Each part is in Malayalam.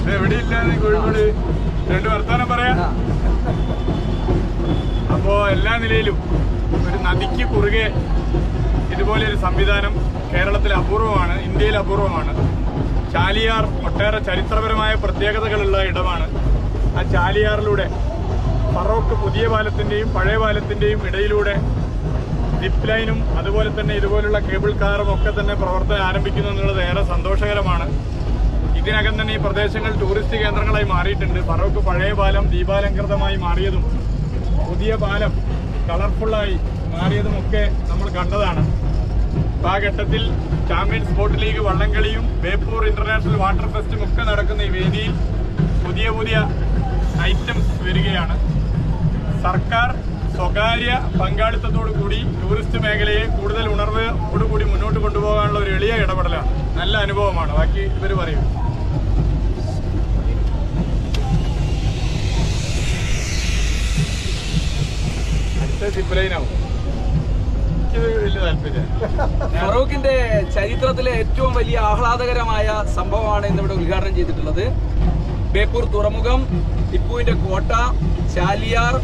ഇത് എവിടെയില്ലാതെ കോഴിക്കോട് രണ്ട് വർത്താനം പറയാ അപ്പോ എല്ലാ നിലയിലും ഒരു നദിക്ക് കുറുകെ ഇതുപോലെ ഒരു സംവിധാനം കേരളത്തിൽ അപൂർവമാണ് ഇന്ത്യയിൽ അപൂർവമാണ് ചാലിയാർ ഒട്ടേറെ ചരിത്രപരമായ പ്രത്യേകതകളുള്ള ഇടമാണ്. ആ ചാലിയാറിലൂടെ ഫറോക്ക് പുതിയ പാലത്തിന്റെയും പഴയ പാലത്തിന്റെയും ഇടയിലൂടെ സിപ്പ് ലൈനും അതുപോലെ തന്നെ ഇതുപോലുള്ള കേബിൾ കാറും ഒക്കെ തന്നെ പ്രവർത്തനം ആരംഭിക്കുന്നു എന്നുള്ളത് ഏറെ സന്തോഷകരമാണ്. ഇതിനകം തന്നെ ഈ പ്രദേശങ്ങൾ ടൂറിസ്റ്റ് കേന്ദ്രങ്ങളായി മാറിയിട്ടുണ്ട്. ഫറോക്ക് പഴയ പാലം ദീപാലങ്കൃതമായി മാറിയതും പുതിയ പാലം കളർഫുള്ളായി മാറിയതുമൊക്കെ നമ്മൾ കണ്ടതാണ്. ആ ചാമ്പ്യൻസ് സ്പോർട്സ് ലീഗ് വള്ളംകളിയും ബേപ്പൂർ ഇന്റർനാഷണൽ വാട്ടർ ഫെസ്റ്റും ഒക്കെ നടക്കുന്ന ഈ വേദിയിൽ പുതിയ പുതിയ ഐറ്റംസ് വരികയാണ്. സർക്കാർ സ്വകാര്യ പങ്കാളിത്തത്തോടു കൂടി ടൂറിസ്റ്റ് മേഖലയെ കൂടുതൽ ഉണർവോടുകൂടി മുന്നോട്ട് കൊണ്ടുപോകാനുള്ള ഒരു എളിയ ഇടപെടലാണ്. നല്ല അനുഭവമാണ്. ബാക്കി ഇവർ പറയും. അടുത്ത സിപ്ലൈനാവും ഫറൂഖിന്റെ ചരിത്രത്തിലെ ഏറ്റവും വലിയ ആഹ്ലാദകരമായ സംഭവമാണ് ഇന്നിവിടെ ഉദ്ഘാടനം ചെയ്തിട്ടുള്ളത്. ബേപ്പൂർ തുറമുഖം ടിപ്പുവിന്റെ കോട്ട ചാലിയാർ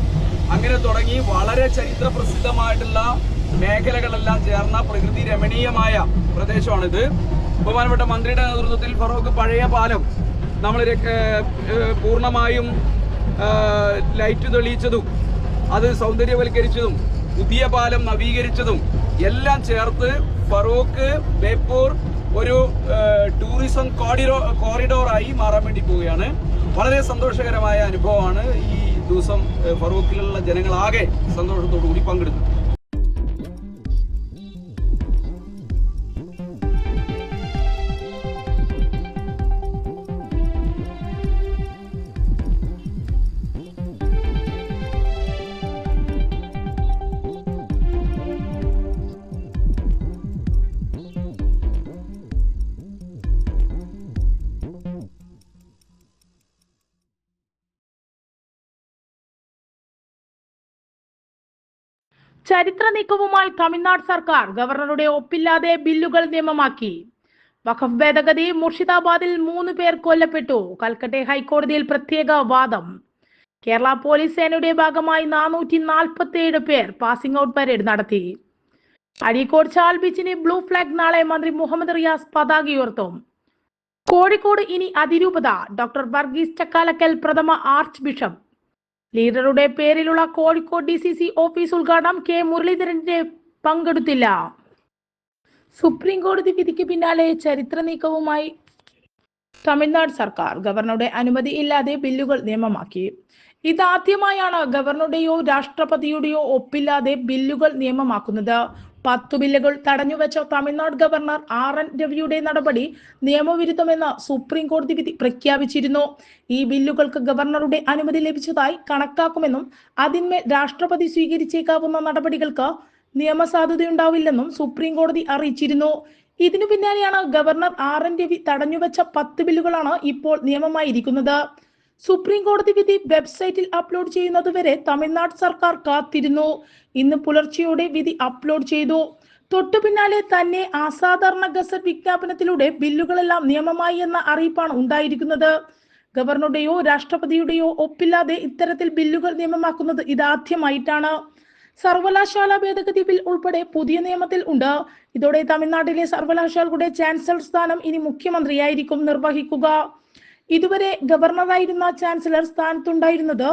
അങ്ങനെ തുടങ്ങി വളരെ ചരിത്ര പ്രസിദ്ധമായിട്ടുള്ള മേഖലകളെല്ലാം ചേർന്ന പ്രകൃതി രമണീയമായ പ്രദേശമാണിത്. ബഹുമാനപ്പെട്ട മന്ത്രിയുടെ നേതൃത്വത്തിൽ ഫറൂഖ് പഴയ പാലം നമ്മൾ പൂർണമായും ലൈറ്റ് തെളിയിച്ചതും അത് സൗന്ദര്യവൽക്കരിച്ചതും പുതിയ പാലം നവീകരിച്ചതും എല്ലാം ചേർത്ത് ഫറൂഖ് ബേപ്പൂർ ഒരു ടൂറിസം കോറിഡോ കോറിഡോറായി മാറാൻ വേണ്ടി പോവുകയാണ്. വളരെ സന്തോഷകരമായ അനുഭവമാണ് ഈ ദിവസം ഫറൂഖിലുള്ള ജനങ്ങളാകെ സന്തോഷത്തോടു കൂടി പങ്കെടുത്തു ചരിത്ര നീക്കവുമായി തമിഴ്നാട് സർക്കാർ ഗവർണറുടെ ഒപ്പില്ലാതെ ബില്ലുകൾ നിയമമാക്കി. വഖഫ് ഭേദഗതി മുർഷിദാബാദിൽ മൂന്ന് പേർ കൊല്ലപ്പെട്ടു. കൽക്കട്ടെ ഹൈക്കോടതിയിൽ പ്രത്യേക വാദം. കേരള പോലീസ് സേനയുടെ ഭാഗമായി നാനൂറ്റി നാൽപ്പത്തി ഏഴ് പേർ പാസിംഗ് ഔട്ട് പരേഡ് നടത്തി. അഴീക്കോട് ചാൽ ബീച്ചിന് ബ്ലൂ ഫ്ലാഗ് നാളെ മന്ത്രി മുഹമ്മദ് റിയാസ് പതാക ഉയർത്തും. കോഴിക്കോട് ഇനി അതിരൂപത. ഡോക്ടർ വർഗീസ് ചക്കാലക്കൽ പ്രഥമ ആർച്ച് ബിഷപ്പ്. ലീഡറുടെ പേരിലുള്ള Kozhikode D C C office ഉദ്ഘാടനം കെ മുരളീധരന്റെ പങ്കെടുത്തില്ല. സുപ്രീം കോടതി വിധിക്ക് പിന്നാലെ ചരിത്ര നീക്കവുമായി തമിഴ്നാട് സർക്കാർ ഗവർണറുടെ അനുമതി ഇല്ലാതെ ബില്ലുകൾ നിയമമാക്കി. ഇതാദ്യമായാണ് ഗവർണറുടെയോ രാഷ്ട്രപതിയുടെയോ ഒപ്പില്ലാതെ ബില്ലുകൾ നിയമമാക്കുന്നത്. പത്തു ബില്ലുകൾ തടഞ്ഞുവെച്ച തമിഴ്നാട് ഗവർണർ ആർ എൻ രവിയുടെ നടപടി നിയമവിരുദ്ധമെന്ന് സുപ്രീം കോടതി വിധി പ്രഖ്യാപിച്ചിരുന്നു. ഈ ബില്ലുകൾക്ക് ഗവർണറുടെ അനുമതി ലഭിച്ചതായി കണക്കാക്കുമെന്നും അതിന്മേൽ രാഷ്ട്രപതി സ്വീകരിച്ചേക്കാവുന്ന നടപടികൾക്ക് നിയമസാധുതയുണ്ടാവില്ലെന്നും സുപ്രീം കോടതി അറിയിച്ചിരുന്നു. ഇതിനു പിന്നാലെയാണ് ഗവർണർ ആർ എൻ രവി തടഞ്ഞുവെച്ച പത്ത് ബില്ലുകളാണ് ഇപ്പോൾ നിയമമായിരിക്കുന്നത്. സുപ്രീം കോടതി വിധി വെബ്സൈറ്റിൽ അപ്ലോഡ് ചെയ്യുന്നതുവരെ തമിഴ്നാട് സർക്കാർ കാത്തിരുന്നു. ഇന്ന് പുലർച്ചെയോടെ വിധി അപ്ലോഡ് ചെയ്തു. തൊട്ടു പിന്നാലെ തന്നെ അസാധാരണ ഗസറ്റ് വിജ്ഞാപനത്തിലൂടെ ബില്ലുകളെല്ലാം നിയമമായി എന്ന അറിയിപ്പാണ് ഉണ്ടായിരിക്കുന്നത്. ഗവർണറുടെയോ രാഷ്ട്രപതിയുടെയോ ഒപ്പില്ലാതെ ഇത്തരത്തിൽ ബില്ലുകൾ നിയമമാക്കുന്നത് ഇതാദ്യമായിട്ടാണ്. സർവകലാശാല ഭേദഗതി ബിൽ ഉൾപ്പെടെ പുതിയ നിയമത്തിൽ ഉണ്ട്. ഇതോടെ തമിഴ്നാട്ടിലെ സർവകലാശാലകളുടെ ചാൻസലർ സ്ഥാനം ഇനി മുഖ്യമന്ത്രിയായിരിക്കും നിർവഹിക്കുക. ഇതുവരെ ഗവർണറായിരുന്ന ചാൻസലർ സ്ഥാനത്തുണ്ടായിരുന്നത്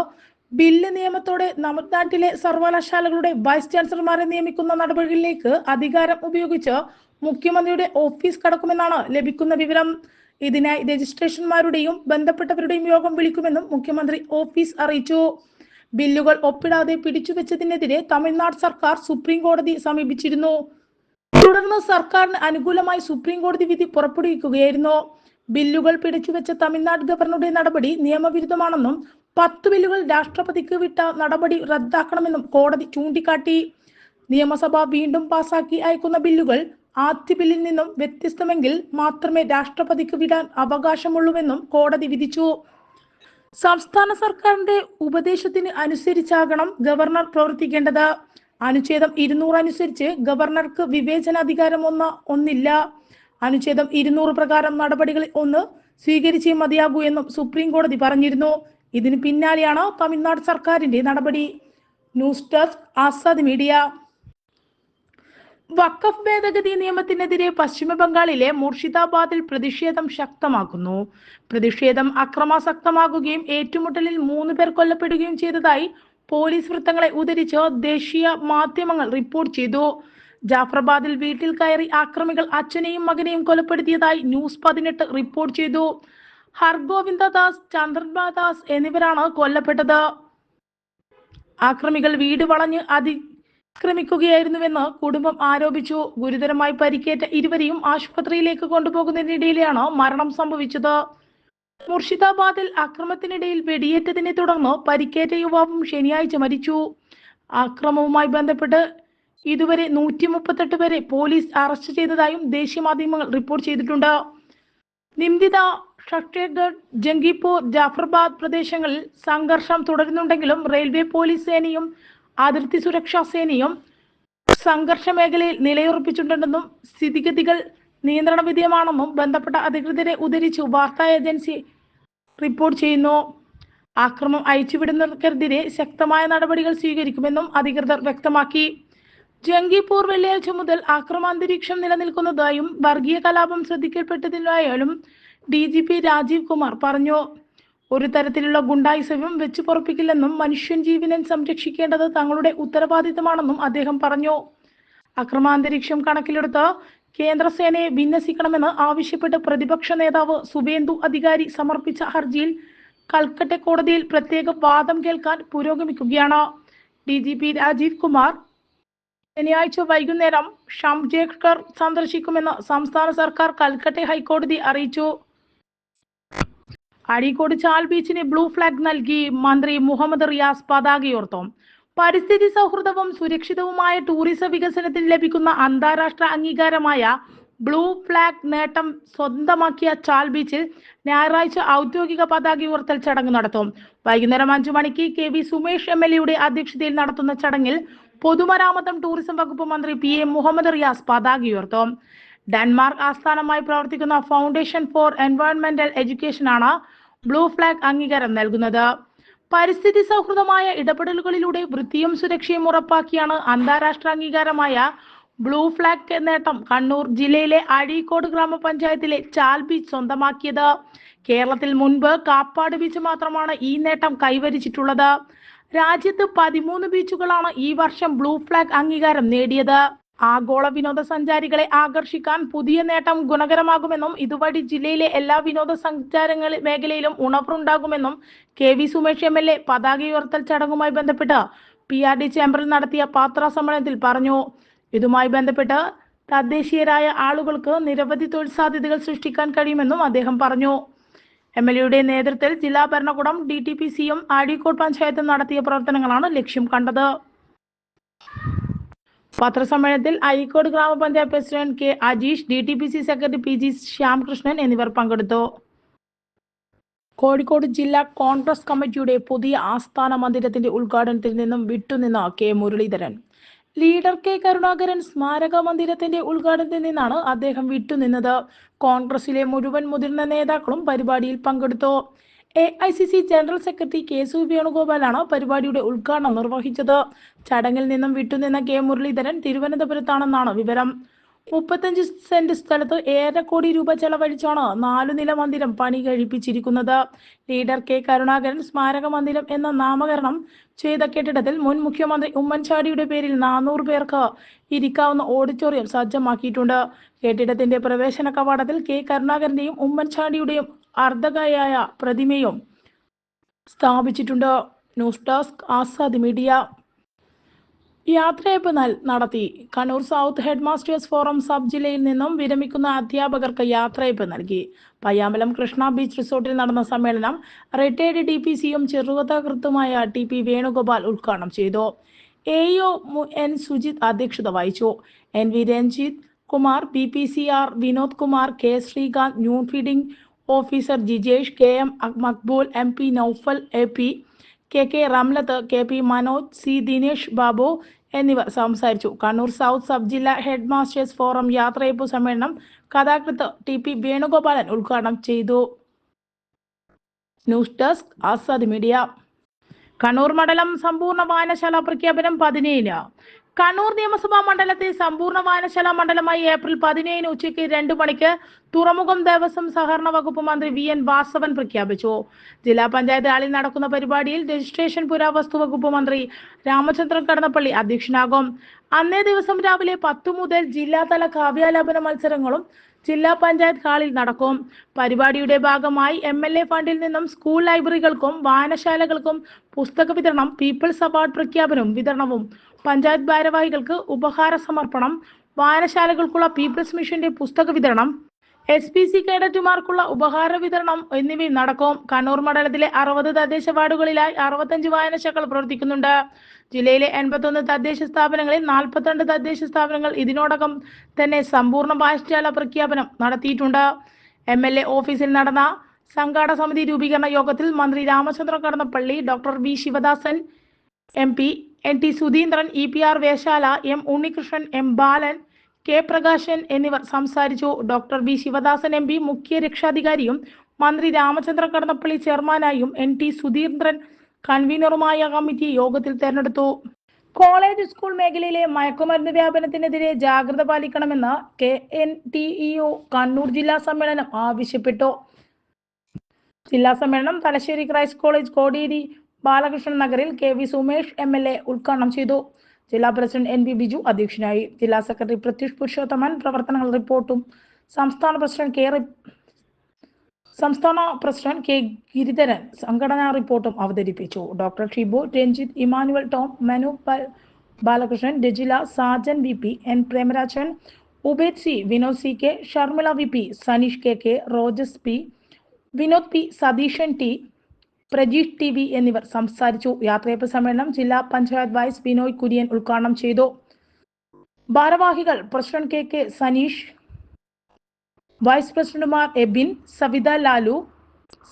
ബില്ല് നിയമത്തോടെ തമിഴ്നാട്ടിലെ സർവകലാശാലകളുടെ വൈസ് ചാൻസലർമാരെ നിയമിക്കുന്ന നടപടികളിലേക്ക് അധികാരം ഉപയോഗിച്ച് മുഖ്യമന്ത്രിയുടെ ഓഫീസ് കടക്കുമെന്നാണ് ലഭിക്കുന്ന വിവരം. ഇതിനായി രജിസ്ട്രേഷൻമാരുടെയും ബന്ധപ്പെട്ടവരുടെയും യോഗം വിളിക്കുമെന്നും മുഖ്യമന്ത്രി ഓഫീസ് അറിയിച്ചു. ബില്ലുകൾ ഒപ്പിടാതെ പിടിച്ചുവെച്ചതിനെതിരെ തമിഴ്നാട് സർക്കാർ സുപ്രീം കോടതി സമീപിച്ചിരുന്നു. തുടർന്ന് സർക്കാരിന് അനുകൂലമായി സുപ്രീം കോടതി വിധി പുറപ്പെടുവിക്കുകയായിരുന്നു. ബില്ലുകൾ പിടിച്ചുവെച്ച തമിഴ്നാട് ഗവർണറുടെ നടപടി നിയമവിരുദ്ധമാണെന്നും പത്ത് ബില്ലുകൾ രാഷ്ട്രപതിക്ക് വിട്ട നടപടി റദ്ദാക്കണമെന്നും കോടതി ചൂണ്ടിക്കാട്ടി. നിയമസഭ വീണ്ടും പാസാക്കി അയക്കുന്ന ബില്ലുകൾ ആദ്യ ബില്ലിൽ നിന്നും വ്യത്യസ്തമെങ്കിൽ മാത്രമേ രാഷ്ട്രപതിക്ക് വിടാൻ അവകാശമുള്ളൂവെന്നും കോടതി വിധിച്ചു. സംസ്ഥാന സർക്കാരിന്റെ ഉപദേശത്തിന് അനുസരിച്ചാകണം ഗവർണർ പ്രവർത്തിക്കേണ്ടത്. അനുച്ഛേദം ഇരുന്നൂറ് അനുസരിച്ച് ഗവർണർക്ക് വിവേചനാധികാരം ഒന്ന് ഒന്നില്ല. അനുച്ഛേദം ഇരുന്നൂറ് പ്രകാരം നടപടികൾ ഒന്ന് സ്വീകരിച്ചേ മതിയാകൂ എന്നും സുപ്രീം കോടതി പറഞ്ഞിരുന്നു. ഇതിന് പിന്നാലെയാണ് തമിഴ്നാട് സർക്കാരിന്റെ നടപടി. News desk Azad media. Waqf ഭേദഗതി നിയമത്തിനെതിരെ പശ്ചിമ ബംഗാളിലെ മുർഷിദാബാദിൽ പ്രതിഷേധം ശക്തമാക്കുന്നു. പ്രതിഷേധം അക്രമാസക്തമാകുകയും ഏറ്റുമുട്ടലിൽ മൂന്ന് പേർ കൊല്ലപ്പെടുകയും ചെയ്തതായി പോലീസ് വൃത്തങ്ങളെ ഉദ്ധരിച്ച് ദേശീയ മാധ്യമങ്ങൾ റിപ്പോർട്ട് ചെയ്തു. ജാഫർബാദിൽ വീട്ടിൽ കയറി ആക്രമികൾ അച്ഛനെയും മകനെയും കൊലപ്പെടുത്തിയതായി ന്യൂസ് പതിനെട്ട് റിപ്പോർട്ട് ചെയ്തു. ഹർഗോവിന്ദ ദാസ് ചന്ദ്രബാദാസ് എന്നിവരാണ് കൊല്ലപ്പെട്ടത്. ആക്രമികൾ വീട് വളഞ്ഞ് അതിക്രമിക്കുകയായിരുന്നുവെന്ന് കുടുംബം ആരോപിച്ചു. ഗുരുതരമായി പരിക്കേറ്റ ഇരുവരെയും ആശുപത്രിയിലേക്ക് കൊണ്ടുപോകുന്നതിനിടയിലാണ് മരണം സംഭവിച്ചത്. മുർഷിദാബാദിൽ അക്രമത്തിനിടയിൽ വെടിയേറ്റതിനെ തുടർന്ന് പരിക്കേറ്റ യുവാവും ശനിയാഴ്ച മരിച്ചു. അക്രമവുമായി ബന്ധപ്പെട്ട് ഇതുവരെ നൂറ്റി മുപ്പത്തെട്ട് പേരെ പോലീസ് അറസ്റ്റ് ചെയ്തതായും ദേശീയ മാധ്യമങ്ങൾ റിപ്പോർട്ട് ചെയ്തിട്ടുണ്ട്. നിംദിത ഷട്ടേഗഡ് ജംഗിപ്പൂർ ജാഫർബാദ് പ്രദേശങ്ങളിൽ സംഘർഷം തുടരുന്നുണ്ടെങ്കിലും റെയിൽവേ പോലീസ് സേനയും അതിർത്തി സുരക്ഷാ സേനയും സംഘർഷ മേഖലയിൽ നിലയുറപ്പിച്ചിട്ടുണ്ടെന്നും സ്ഥിതിഗതികൾ നിയന്ത്രണ വിധേയമാണെന്നും ബന്ധപ്പെട്ട അധികൃതരെ ഉദ്ധരിച്ച് വാർത്താ ഏജൻസി റിപ്പോർട്ട് ചെയ്യുന്നു. ആക്രമം അയച്ചുവിടുന്നവർക്കെതിരെ ശക്തമായ നടപടികൾ സ്വീകരിക്കുമെന്നും അധികൃതർ വ്യക്തമാക്കി. ജംഗിപ്പൂർ വെള്ളിയാഴ്ച മുതൽ ആക്രമാന്തരീക്ഷം നിലനിൽക്കുന്നതായും വർഗീയ കലാപം ശ്രദ്ധിക്കപ്പെട്ടതിനായാലും D G P Rajeev Kumar പറഞ്ഞു. ഒരു തരത്തിലുള്ള ഗുണ്ടായിസവും വെച്ചു പൊറപ്പിക്കില്ലെന്നും മനുഷ്യൻ ജീവനെ സംരക്ഷിക്കേണ്ടത് തങ്ങളുടെ ഉത്തരവാദിത്തമാണെന്നും അദ്ദേഹം പറഞ്ഞു. അക്രമാന്തരീക്ഷം കണക്കിലെടുത്ത് കേന്ദ്രസേനയെ വിന്യസിക്കണമെന്ന് ആവശ്യപ്പെട്ട് പ്രതിപക്ഷ നേതാവ് സുബേന്ദു അധികാരി സമർപ്പിച്ച ഹർജിയിൽ കൽക്കട്ട കോടതിയിൽ പ്രത്യേക വാദം കേൾക്കാൻ പുരോഗമിക്കുകയാണ്. D G P Rajeev Kumar ശനിയാഴ്ച വൈകുന്നേരം ഷംജേക്കർ സന്ദർശിക്കുമെന്ന് സംസ്ഥാന സർക്കാർ കൽക്കട്ട ഹൈക്കോടതി അറിയിച്ചു. അഴീക്കോട് ചാൽ ബീച്ചിന് ബ്ലൂ ഫ്ലാഗ് നൽകി മന്ത്രി മുഹമ്മദ് റിയാസ് പതാകയോർത്തും. പരിസ്ഥിതി സൗഹൃദവും സുരക്ഷിതവുമായ ടൂറിസം വികസനത്തിന് ലഭിക്കുന്ന അന്താരാഷ്ട്ര അംഗീകാരമായ ബ്ലൂ ഫ്ലാഗ് നേട്ടം സ്വന്തമാക്കിയ ചാൽ ബീച്ചിൽ ഞായറാഴ്ച ഔദ്യോഗിക പതാക ഉയർത്തൽ ചടങ്ങ് നടത്തും. വൈകുന്നേരം അഞ്ചു മണിക്ക് K V Sumesh M L എയുടെ അധ്യക്ഷതയിൽ നടത്തുന്ന ചടങ്ങിൽ പൊതുമരാമത്തും ടൂറിസം വകുപ്പ് മന്ത്രി പി എ മുഹമ്മദ് റിയാസ് പതാക ഉയർത്തും ഡെൻമാർക്ക് ആസ്ഥാനമായി പ്രവർത്തിക്കുന്ന ഫൗണ്ടേഷൻ ഫോർ എൻവയോൺമെന്റൽ എഡ്യൂക്കേഷനാണ് ബ്ലൂ ഫ്ലാഗ് അംഗീകാരം നൽകുന്നത്. പരിസ്ഥിതി സൗഹൃദമായ ഇടപെടലുകളിലൂടെ വൃത്തിയും സുരക്ഷയും ഉറപ്പാക്കിയാണ് അന്താരാഷ്ട്ര അംഗീകാരമായ ബ്ലൂ ഫ്ലാഗ് നേട്ടം കണ്ണൂർ ജില്ലയിലെ അഴീക്കോട് ഗ്രാമപഞ്ചായത്തിലെ ചാൽ ബീച്ച് സ്വന്തമാക്കിയത്. കേരളത്തിൽ മുൻപ് കാപ്പാട് ബീച്ച് മാത്രമാണ് ഈ നേട്ടം കൈവരിച്ചിട്ടുള്ളത്. രാജ്യത്ത് പതിമൂന്ന് ബീച്ചുകളാണ് ഈ വർഷം ബ്ലൂ ഫ്ലാഗ് അംഗീകാരം നേടിയത്. ആഗോള വിനോദസഞ്ചാരികളെ ആകർഷിക്കാൻ പുതിയ നേട്ടം ഗുണകരമാകുമെന്നും ഇതുവഴി ജില്ലയിലെ എല്ലാ വിനോദസഞ്ചാരങ്ങൾ മേഖലയിലും ഉണർവുണ്ടാകുമെന്നും K V Sumesh M L A പതാക ഉയർത്തൽ ചടങ്ങുമായി ബന്ധപ്പെട്ട് പി ആർ ഡി ചേംബറിൽ നടത്തിയ പാത്ര സമ്മേളനത്തിൽ പറഞ്ഞു. ഇതുമായി ബന്ധപ്പെട്ട് തദ്ദേശീയരായ ആളുകൾക്ക് നിരവധി തൊഴിൽ സാധ്യതകൾ സൃഷ്ടിക്കാൻ കഴിയുമെന്നും അദ്ദേഹം പറഞ്ഞു. എം എൽ എയുടെ നേതൃത്വത്തിൽ ജില്ലാ ഭരണകൂടം ഡി ടി പി സിയും ആഴിക്കോട് പഞ്ചായത്തും നടത്തിയ പ്രവർത്തനങ്ങളാണ് ലക്ഷ്യം കണ്ടത്. പത്രസമ്മേളനത്തിൽ അഴീക്കോട് ഗ്രാമപഞ്ചായത്ത് president K Ajeesh D T P C secretary P G Shyamkrishnan എന്നിവർ പങ്കെടുത്തു. കോഴിക്കോട് ജില്ലാ കോൺഗ്രസ് കമ്മിറ്റിയുടെ പുതിയ ആസ്ഥാന മന്ദിരത്തിന്റെ ഉദ്ഘാടനത്തിൽ നിന്നും വിട്ടുനിന്ന K Muraleedharan. Leader K Karunakaran സ്മാരക മന്ദിരത്തിന്റെ ഉദ്ഘാടനത്തിൽ നിന്നാണ് അദ്ദേഹം വിട്ടുനിന്നത്. കോൺഗ്രസിലെ മുഴുവൻ മുതിർന്ന നേതാക്കളും പരിപാടിയിൽ പങ്കെടുത്തു. A I C C general secretary K. സു. വേണുഗോപാലാണ് പരിപാടിയുടെ ഉദ്ഘാടനം നിർവഹിച്ചത്. ചടങ്ങിൽ നിന്നും വിട്ടുനിന്ന കെ. മുരളീധരൻ തിരുവനന്തപുരത്താണെന്നാണ് വിവരം. മുപ്പത്തഞ്ച് സെന്റ് സ്ഥലത്ത് കോടി രൂപ ചെലവഴിച്ചാണ് നാലു നില മന്ദിരം പണി കഴിപ്പിച്ചിരിക്കുന്നത്. ലീഡർ കെ കരുണാകരൻ സ്മാരക മന്ദിരം എന്ന നാമകരണം ചെയ്ത കെട്ടിടത്തിൽ മുൻ മുഖ്യമന്ത്രി ഉമ്മൻചാണ്ടിയുടെ പേരിൽ നാനൂറ് പേർക്ക് ഇരിക്കാവുന്ന ഓഡിറ്റോറിയം സജ്ജമാക്കിയിട്ടുണ്ട്. കെട്ടിടത്തിന്റെ പ്രവേശന കവാടത്തിൽ കെ കരുണാകരന്റെയും ഉമ്മൻചാണ്ടിയുടെയും അർദ്ധകയായ പ്രതിമയും സ്ഥാപിച്ചിട്ടുണ്ട്. News desk Azad media. യാത്രയപ്പ് നടത്തി. Kannur south headmasters forum sub ജില്ലയിൽ നിന്നും വിരമിക്കുന്ന അധ്യാപകർക്ക് യാത്രയപ്പ് നൽകി. പയ്യാമ്പലം കൃഷ്ണ ബീച്ച് റിസോർട്ടിൽ നടന്ന സമ്മേളനം റിട്ടയർഡ് ഡി പി സിയും ചെറുകഥാകൃത്തുമായ ടി പി വേണുഗോപാൽ ഉദ്ഘാടനം ചെയ്തു. എ ഒ എൻ സുജിത് അധ്യക്ഷത വഹിച്ചു. N V Ranjith Kumar B P C R Vinod Kumar K Sreekanth noon feeding officer Jijesh K M Maqbool M P Noufal A P K K Ramlath K P Manoj C Dinesh Babu എന്നിവർ സംസാരിച്ചു. കണ്ണൂർ സൗത്ത് സബ് ജില്ലാ ഹെഡ് മാസ്റ്റേഴ്സ് ഫോറം യാത്രയപ്പ് സമ്മേളനം കഥാകൃത്ത് ടി പി വേണുഗോപാലൻ ഉദ്ഘാടനം ചെയ്തു. News desk Azad media. Kannur മണ്ഡലം സമ്പൂർണ വായനശാല പ്രഖ്യാപനം പതിനേഴിന്. കണ്ണൂർ നിയമസഭാ മണ്ഡലത്തെ സമ്പൂർണ വായനശാല മണ്ഡലമായി ഏപ്രിൽ പതിനേഴിന് ഉച്ചയ്ക്ക് രണ്ടു മണിക്ക് തുറമുഖം ദേവസ്വം സഹകരണ വകുപ്പ് മന്ത്രി വി എൻ വാസവൻ പ്രഖ്യാപിച്ചു. ജില്ലാ പഞ്ചായത്ത് ഹാളിൽ നടക്കുന്ന പരിപാടിയിൽ രജിസ്ട്രേഷൻ പുരാവസ്തു വകുപ്പ് മന്ത്രി രാമചന്ദ്രൻ കടന്നപ്പള്ളി അധ്യക്ഷനാകും. അന്നേ ദിവസം രാവിലെ പത്തു മുതൽ ജില്ലാതല കാവ്യാലാപന മത്സരങ്ങളും ജില്ലാ പഞ്ചായത്ത് ഹാളിൽ നടക്കും. പരിപാടിയുടെ ഭാഗമായി എം എൽ എ ഫണ്ടിൽ നിന്നും സ്കൂൾ ലൈബ്രറികൾക്കും വായനശാലകൾക്കും പുസ്തക വിതരണം പീപ്പിൾസ് അവാർഡ് പ്രഖ്യാപനവും വിതരണവും പഞ്ചായത്ത് ഭാരവാഹികൾക്ക് ഉപഹാര സമർപ്പണം വായനശാലകൾക്കുള്ള പീപ്പിൾസ് മിഷന്റെ പുസ്തക വിതരണം എസ് പി സി കേഡറ്റുമാർക്കുള്ള ഉപഹാര വിതരണം എന്നിവയും നടക്കും. കണ്ണൂർ മണ്ഡലത്തിലെ അറുപത് തദ്ദേശ വാർഡുകളിലായി അറുപത്തഞ്ച് വായനശാലകൾ പ്രവർത്തിക്കുന്നുണ്ട്. ജില്ലയിലെ എൺപത്തൊന്ന് തദ്ദേശ സ്ഥാപനങ്ങളിൽ നാൽപ്പത്തിരണ്ട് തദ്ദേശ സ്ഥാപനങ്ങൾ ഇതിനോടകം തന്നെ സമ്പൂർണ വായനശാല പ്രഖ്യാപനം നടത്തിയിട്ടുണ്ട്. എം എൽ എ ഓഫീസിൽ നടന്ന സംഘാടക സമിതി രൂപീകരണ യോഗത്തിൽ മന്ത്രി Ramachandran Kadannappally doctor V Sivadasan M P N T Sudheendran E P R Veshala M Unnikrishnan M Balan K Prakashan എന്നിവർ സംസാരിച്ചു. Doctor B Sivadasan M P മുഖ്യ രക്ഷാധികാരിയും മന്ത്രി രാമചന്ദ്ര കടന്നപ്പള്ളി ചെയർമാനായും എൻ ടി സുധീന്ദ്രൻ കൺവീനറുമായ കമ്മിറ്റി യോഗത്തിൽ തെരഞ്ഞെടുത്തു. കോളേജ് സ്കൂൾ മേഖലയിലെ മയക്കുമരുന്ന് വ്യാപനത്തിനെതിരെ ജാഗ്രത പാലിക്കണമെന്ന് K N T E O Kannur ജില്ലാ സമ്മേളനം ആവശ്യപ്പെട്ടു. ജില്ലാ സമ്മേളനം തലശ്ശേരി ക്രൈസ്റ്റ് കോളേജ് കോടിയേരി ബാലകൃഷ്ണൻ നഗറിൽ K V Sumesh M L A ഉദ്ഘാടനം ചെയ്തു. ജില്ലാ പ്രസിഡന്റ് എൻ വി ബിജു അധ്യക്ഷനായി. ജില്ലാ സെക്രട്ടറി പ്രത്യുഷ് പുരുഷോത്തമൻ പ്രവർത്തനങ്ങൾ റിപ്പോർട്ടും. സംസ്ഥാന പ്രസിഡന്റ് കെ സംസ്ഥാന പ്രസിഡന്റ് കെ ഗിരിധരൻ സംഘടനാ റിപ്പോർട്ടും അവതരിപ്പിച്ചു. Doctor Shibu Ranjith Emmanuel Tom Manu Balakrishnan Rajila Sajan V P N Premarajan Ubaid C Vinod C K Sharmila V P Saneesh K K Rojas P Vinod P Satheesan T Prajeesh T V എന്നിവർ സംസാരിച്ചു. യാത്രയപ്പ് സമ്മേളനം ജില്ലാ പഞ്ചായത്ത് വൈസ് ബിനോയ് കുര്യൻ ഉദ്ഘാടനം ചെയ്തു. ഭാരവാഹികൾ president K K Saneesh vice പ്രസിഡന്റുമാർ എബിൻ സവിത ലാലു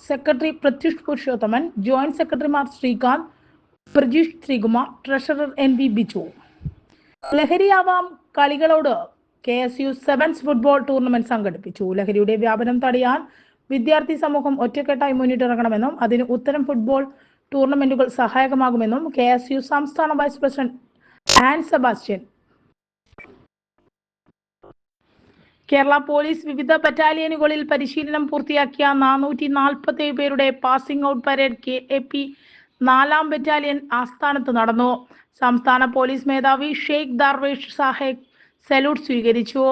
സെക്രട്ടറി പ്രത്യുഷ് പുരുഷോത്തമൻ ജോയിന്റ് സെക്രട്ടറിമാർ Sreekanth Prajeesh Sreekumar treasurer N V Biju. ലഹരിയാവാം കളികളോട് K S U sevens football tournament സംഘടിപ്പിച്ചു. ലഹരിയുടെ വ്യാപനം തടയാൻ വിദ്യാർത്ഥി സമൂഹം ഒറ്റക്കെട്ടായി മുന്നിട്ടിറങ്ങണമെന്നും അതിന് ഉത്തരം ഫുട്ബോൾ ടൂർണമെന്റുകൾ സഹായകമാകുമെന്നും കെ എസ് യു സംസ്ഥാന vice president Ann Sebastian. Kerala police വിവിധ ബറ്റാലിയനുകളിൽ പരിശീലനം പൂർത്തിയാക്കിയ നാനൂറ്റി നാൽപ്പത്തി പേരുടെ passing out parade K A P നാലാം ബറ്റാലിയൻ ആസ്ഥാനത്ത് നടന്നു. സംസ്ഥാന പോലീസ് മേധാവി ഷെയ്ഖ് ദാർവേഷ് സാഹേബ് സല്യൂട്ട് സ്വീകരിച്ചു.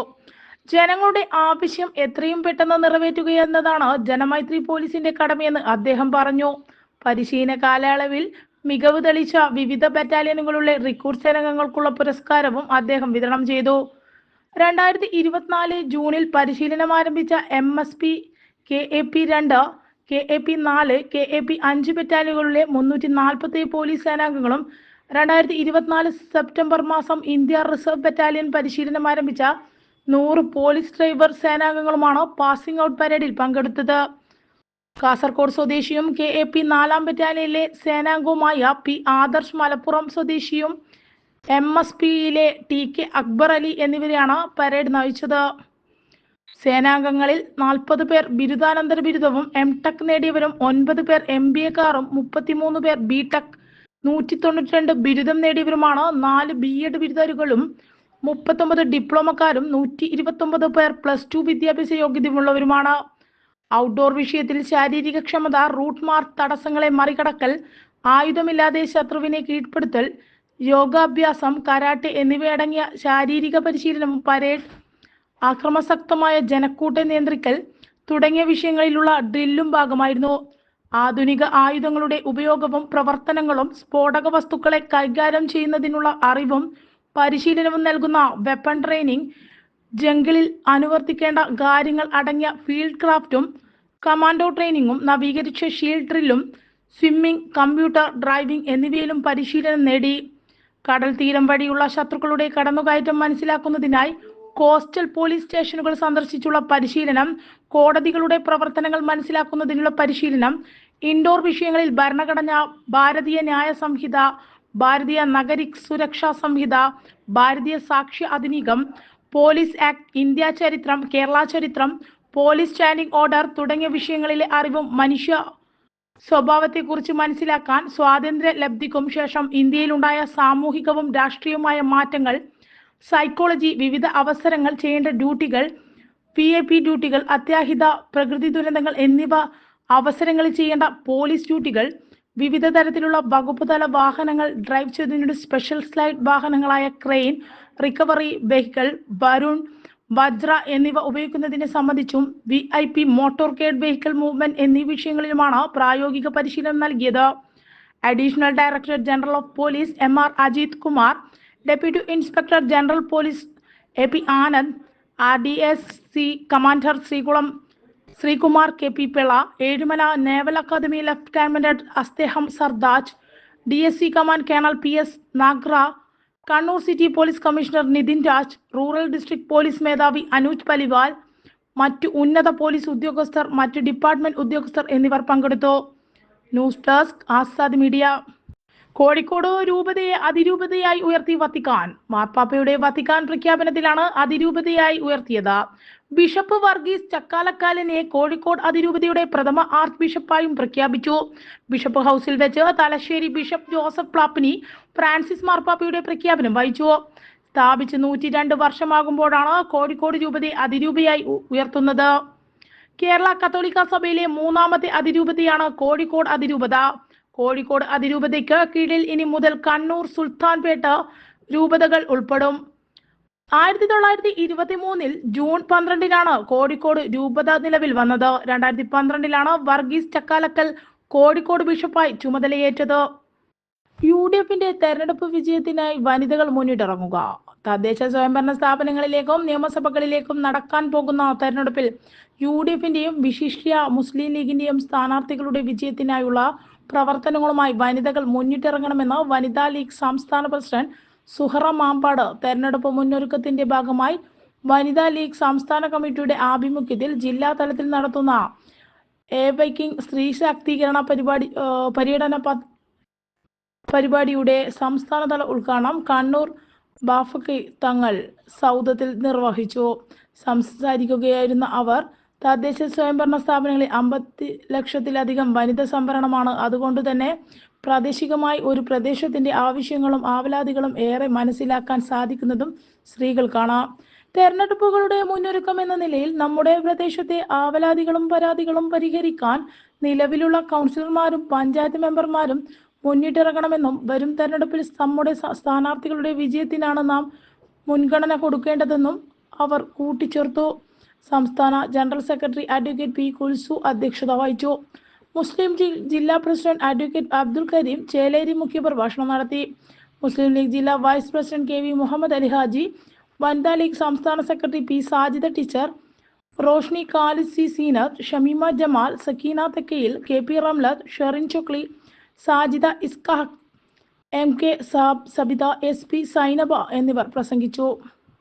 ജനങ്ങളുടെ ആവശ്യം എത്രയും പെട്ടെന്ന് നിറവേറ്റുക എന്നതാണ് ജനമൈത്രി പോലീസിന്റെ കടമയെന്ന് അദ്ദേഹം പറഞ്ഞു. പരിശീലന കാലയളവിൽ മികവ് തെളിച്ച വിവിധ ബറ്റാലിയനുകളിലെ റിക്രൂട്ട് സേനാംഗങ്ങൾക്കുള്ള പുരസ്കാരവും അദ്ദേഹം വിതരണം ചെയ്തു. രണ്ടായിരത്തി ഇരുപത്തിനാല് ജൂണിൽ പരിശീലനം ആരംഭിച്ച M S P K A P രണ്ട് കെ എ പി നാല് കെ എ പി അഞ്ച് ബറ്റാലിയനുകളിലെ മുന്നൂറ്റി നാൽപ്പത്തി പോലീസ് സേനാംഗങ്ങളും രണ്ടായിരത്തി ഇരുപത്തിനാല് സെപ്റ്റംബർ മാസം ഇന്ത്യ റിസർവ് ബറ്റാലിയൻ പരിശീലനം ആരംഭിച്ച നൂറ് പോലീസ് ഡ്രൈവർ സേനാംഗങ്ങളുമാണ് പാസിംഗ് ഔട്ട് പരേഡിൽ പങ്കെടുത്തത്. കാസർകോട് സ്വദേശിയും കെ എ പി നാലാം ബറ്റാലിയനിലെ സേനാംഗവുമായ പി ആദർശ് മലപ്പുറം സ്വദേശിയും എം എസ് പിയിലെ ടി കെ അക്ബർ അലി എന്നിവരെയാണ് പരേഡ് നയിച്ചത്. സേനാംഗങ്ങളിൽ നാൽപ്പത് പേർ ബിരുദാനന്തര ബിരുദവും എം ടെക് നേടിയവരും ഒൻപത് പേർ എം ബി എക്കാറും മുപ്പത്തിമൂന്ന് പേർ ബി ടെക് നൂറ്റി തൊണ്ണൂറ്റി രണ്ട് ബിരുദം നേടിയവരുമാണ് നാല് ബി എഡ് ബിരുദാരികളും മുപ്പത്തൊമ്പത് ഡിപ്ലോമക്കാരും നൂറ്റി ഇരുപത്തൊമ്പത് പേർ പ്ലസ് ടു വിദ്യാഭ്യാസ യോഗ്യതയുള്ളവരുമാണ് ഔട്ട്ഡോർ വിഷയത്തിൽ ശാരീരിക ക്ഷമത റൂട്ട് മാർക്ക് തടസ്സങ്ങളെ മറികടക്കൽ ആയുധമില്ലാതെ ശത്രുവിനെ കീഴ്പ്പെടുത്തൽ യോഗാഭ്യാസം കരാട്ടെ എന്നിവയടങ്ങിയ ശാരീരിക പരിശീലനം പരേഡ് അക്രമസക്തമായ ജനക്കൂട്ടെ നിയന്ത്രിക്കൽ തുടങ്ങിയ വിഷയങ്ങളിലുള്ള ഡ്രില്ലും ഭാഗമായിരുന്നു. ആധുനിക ആയുധങ്ങളുടെ ഉപയോഗവും പ്രവർത്തനങ്ങളും സ്ഫോടക വസ്തുക്കളെ കൈകാര്യം ചെയ്യുന്നതിനുള്ള അറിവും പരിശീലനവും നൽകുന്ന വെപ്പൺ ട്രെയിനിങ് ജംഗിളിൽ അനുവർത്തിക്കേണ്ട കാര്യങ്ങൾ അടങ്ങിയ ഫീൽഡ് ക്രാഫ്റ്റും കമാൻഡോ ട്രെയിനിങ്ങും നവീകരിച്ച ഷീൽഡ് ഡ്രില്ലും സ്വിമ്മിംഗ് കമ്പ്യൂട്ടർ ഡ്രൈവിംഗ് എന്നിവയിലും പരിശീലനം നേടി. കടൽ തീരം വഴിയുള്ള ശത്രുക്കളുടെ കടന്നുകയറ്റം മനസ്സിലാക്കുന്നതിനായി കോസ്റ്റൽ പോലീസ് സ്റ്റേഷനുകൾ സന്ദർശിച്ചുള്ള പരിശീലനം കോടതികളുടെ പ്രവർത്തനങ്ങൾ മനസ്സിലാക്കുന്നതിനുള്ള പരിശീലനം ഇൻഡോർ വിഷയങ്ങളിൽ ഭരണഘടന ഭാരതീയ ന്യായ സംഹിത ഭാരതീയ നഗരിക് സുരക്ഷാ സംഹിത ഭാരതീയ സാക്ഷി അധിനികം പോലീസ് ആക്ട് ഇന്ത്യ ചരിത്രം കേരള ചരിത്രം പോലീസ് സ്റ്റാൻഡിംഗ് ഓർഡർ തുടങ്ങിയ വിഷയങ്ങളിലെ അറിവും മനുഷ്യ സ്വഭാവത്തെക്കുറിച്ച് മനസ്സിലാക്കാൻ സ്വാതന്ത്ര്യ ലബ്ധിക്കും ശേഷം ഇന്ത്യയിലുണ്ടായ സാമൂഹികവും രാഷ്ട്രീയവുമായ മാറ്റങ്ങൾ സൈക്കോളജി വിവിധ അവസരങ്ങൾ ചെയ്യേണ്ട ഡ്യൂട്ടികൾ പി എ പി ഡ്യൂട്ടികൾ അത്യാഹിത പ്രകൃതി ദുരന്തങ്ങൾ എന്നിവ അവസരങ്ങളിൽ ചെയ്യേണ്ട പോലീസ് ഡ്യൂട്ടികൾ വിവിധ തരത്തിലുള്ള വകുപ്പ് തല വാഹനങ്ങൾ ഡ്രൈവ് ചെയ്തതിനോട് special slide വാഹനങ്ങളായ crane recovery vehicle Varun Vajra എന്നിവ ഉപയോഗിക്കുന്നതിനെ സംബന്ധിച്ചും V I P motorcade vehicle movement എന്നീ വിഷയങ്ങളിലുമാണ് പ്രായോഗിക പരിശീലനം നൽകിയത്. Additional director general of police M R Ajith Kumar deputy inspector general police A P Anand R D S C commander Sreekulam Sreekumar K P Pillai Ezhimala naval academy lieutenant അസ്തേഹം സർദാജ് D S C command colonel P S Nagra Kannur city police commissioner Nitin Raj rural district police മേധാവി അനൂജ് പലിവാൽ മറ്റ് ഉന്നത പോലീസ് ഉദ്യോഗസ്ഥർ മറ്റ് ഡിപ്പാർട്ട്മെന്റ് ഉദ്യോഗസ്ഥർ എന്നിവർ പങ്കെടുത്തു. News desk Azad media. Kozhikode രൂപതയെ അതിരൂപതയായി ഉയർത്തി വത്തിക്കാൻ. മാർപ്പാപ്പയുടെ വത്തിക്കാൻ പ്രഖ്യാപനത്തിലാണ് അതിരൂപതയായി ഉയർത്തിയത്. ബിഷപ്പ് വർഗീസ് ചക്കാലക്കാലിനെ കോഴിക്കോട് അതിരൂപതയുടെ പ്രഥമ ആർച്ച് ബിഷപ്പായും പ്രഖ്യാപിച്ചു. ബിഷപ്പ് ഹൗസിൽ വെച്ച് Thalassery bishop Joseph Pamplany Francis മാർപ്പാപ്പയുടെ പ്രഖ്യാപനം വഹിച്ചു. സ്ഥാപിച്ച് നൂറ്റി രണ്ട് വർഷമാകുമ്പോഴാണ് കോഴിക്കോട് രൂപതയെ അതിരൂപയായി ഉയർത്തുന്നത്. കേരള കത്തോലിക്ക സഭയിലെ മൂന്നാമത്തെ അതിരൂപതയാണ് കോഴിക്കോട് അതിരൂപത. കോഴിക്കോട് അതിരൂപതയ്ക്ക് കീഴിൽ ഇനി മുതൽ കണ്ണൂർ സുൽത്താൻപേട്ട രൂപതകൾ ഉൾപ്പെടും. ആയിരത്തി തൊള്ളായിരത്തി ഇരുപത്തി മൂന്നിൽ ജൂൺ പന്ത്രണ്ടിനാണ് കോഴിക്കോട് രൂപത നിലവിൽ വന്നത്. രണ്ടായിരത്തി പന്ത്രണ്ടിലാണ് വർഗീസ് ചക്കാലക്കൽ കോഴിക്കോട് ബിഷപ്പായി ചുമതലയേറ്റത്. യു ഡി എഫിന്റെ തെരഞ്ഞെടുപ്പ് വിജയത്തിനായി വനിതകൾ മുന്നിട്ടിറങ്ങുക. തദ്ദേശ സ്വയംഭരണ സ്ഥാപനങ്ങളിലേക്കും നിയമസഭകളിലേക്കും നടക്കാൻ പോകുന്ന തെരഞ്ഞെടുപ്പിൽ യു ഡി എഫിന്റെയും വിശിഷ്യ മുസ്ലിം ലീഗിന്റെയും സ്ഥാനാർത്ഥികളുടെ വിജയത്തിനായുള്ള പ്രവർത്തനങ്ങളുമായി വനിതകൾ മുന്നിട്ടിറങ്ങണമെന്ന് വനിതാ ലീഗ് സംസ്ഥാന പ്രസിഡന്റ് സുഹറ മാമ്പാട് തെരഞ്ഞെടുപ്പ് മുന്നൊരുക്കത്തിന്റെ ഭാഗമായി വനിതാ ലീഗ് സംസ്ഥാന കമ്മിറ്റിയുടെ ആഭിമുഖ്യത്തിൽ ജില്ലാ തലത്തിൽ നടത്തുന്ന എ ബൈക്കിംഗ് സ്ത്രീ ശാക്തീകരണ പരിപാടി പര്യടന പരിപാടിയുടെ സംസ്ഥാനതല ഉദ്ഘാടനം കണ്ണൂർ ബാഫക്കി തങ്ങൾ സൗദത്തിൽ നിർവഹിച്ചു. സംസാരിക്കുകയായിരുന്ന അവർ തദ്ദേശ സ്വയംഭരണ സ്ഥാപനങ്ങളിൽ അമ്പത്തി ലക്ഷത്തിലധികം വനിതാ സംവരണമാണ്. അതുകൊണ്ട് തന്നെ പ്രാദേശികമായി ഒരു പ്രദേശത്തിന്റെ ആവശ്യങ്ങളും ആവലാതികളും ഏറെ മനസ്സിലാക്കാൻ സാധിക്കുന്നതും സ്ത്രീകൾക്കാണ്. തെരഞ്ഞെടുപ്പുകളുടെ മുന്നൊരുക്കം എന്ന നിലയിൽ നമ്മുടെ പ്രദേശത്തെ ആവലാതികളും പരാതികളും പരിഹരിക്കാൻ നിലവിലുള്ള കൗൺസിലർമാരും പഞ്ചായത്ത് മെമ്പർമാരും മുന്നിട്ടിറങ്ങണമെന്നും വരും തെരഞ്ഞെടുപ്പിൽ നമ്മുടെ സ്ഥാനാർത്ഥികളുടെ വിജയത്തിനാണ് നാം മുൻഗണന കൊടുക്കേണ്ടതെന്നും അവർ കൂട്ടിച്ചേർത്തു. സംസ്ഥാന general secretary advocate P Kulsu അധ്യക്ഷത വഹിച്ചു. മുസ്ലിം ജില്ലാ പ്രസിഡന്റ് അഡ്വക്കേറ്റ് അബ്ദുൽ കരീം ചേലേരി മുഖ്യപ്രഭാഷണം നടത്തി. മുസ്ലിം ലീഗ് ജില്ലാ vice president K V Muhammad Ali Haji Vanitha league സംസ്ഥാന secretary P Sajida teacher Roshni Kalisi C Seenath Shameema Jamal Sakeena Thekkayil K P Ramlath Sherin Chukli Sajida Iskah M K Sab Sabitha S P Zainaba എന്നിവർ പ്രസംഗിച്ചു.